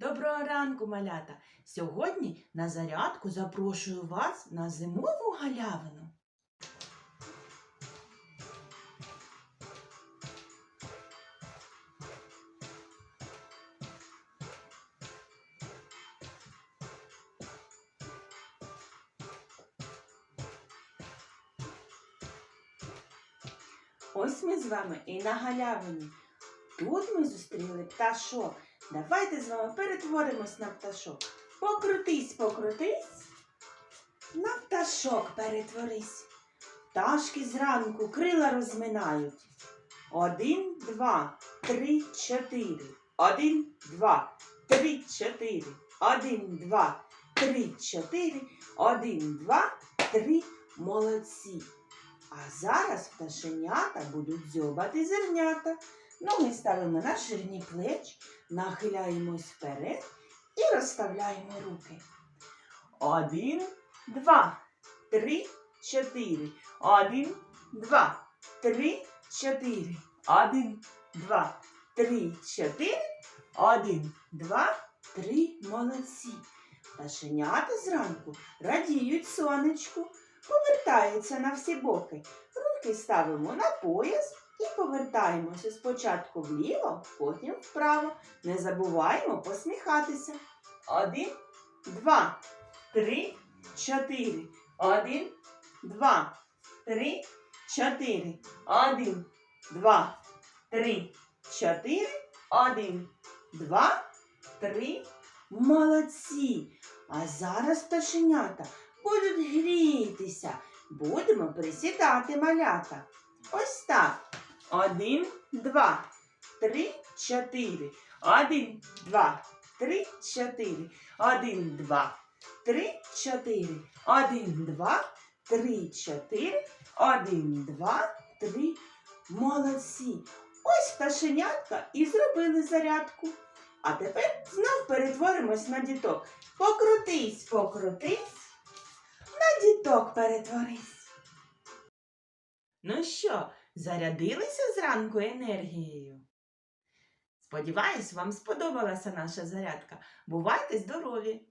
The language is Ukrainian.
Доброго ранку, малята! Сьогодні на зарядку запрошую вас на зимову галявину. Ось ми з вами і на галявині. Тут ми зустріли пташок. Давайте з вами перетворимось на пташок. Покрутись, покрутись. На пташок перетворись. Пташки зранку крила розминають. Один, два, три, чотири. Один, два, три, чотири. Один, два, три, чотири. Один, два, три. Молодці. А зараз пташенята будуть дзьобати зернята. Ноги ставимо на ширині плеч, нахиляємось вперед і розставляємо руки. Один, два, три, чотири. Один, два, три, чотири. Один, два, три, чотири. Один, два, три. Молодці. Пташенята зранку радіють сонечку, повертаються на всі боки. Руки ставимо на пояс і повертаємося спочатку вліво, потім вправо. Не забуваємо посміхатися. Один, два, три, чотири. Один, два, три, чотири. Один, два, три, чотири. Один, два, три. Молодці! А зараз пташенята будуть грітися. Будемо присідати малята. Ось так. Один, два, три, чотири. Один, два, три, чотири. Один, два, три, чотири. Один, два, три, чотири. Один, два, три. Молодці. Ось пташенятка і зробили зарядку. А тепер знов перетворимось на діток. Покрутись, покрутись. На діток перетворись. Ну що, зарядилися зранку енергією? Сподіваюсь, вам сподобалася наша зарядка. Бувайте здорові!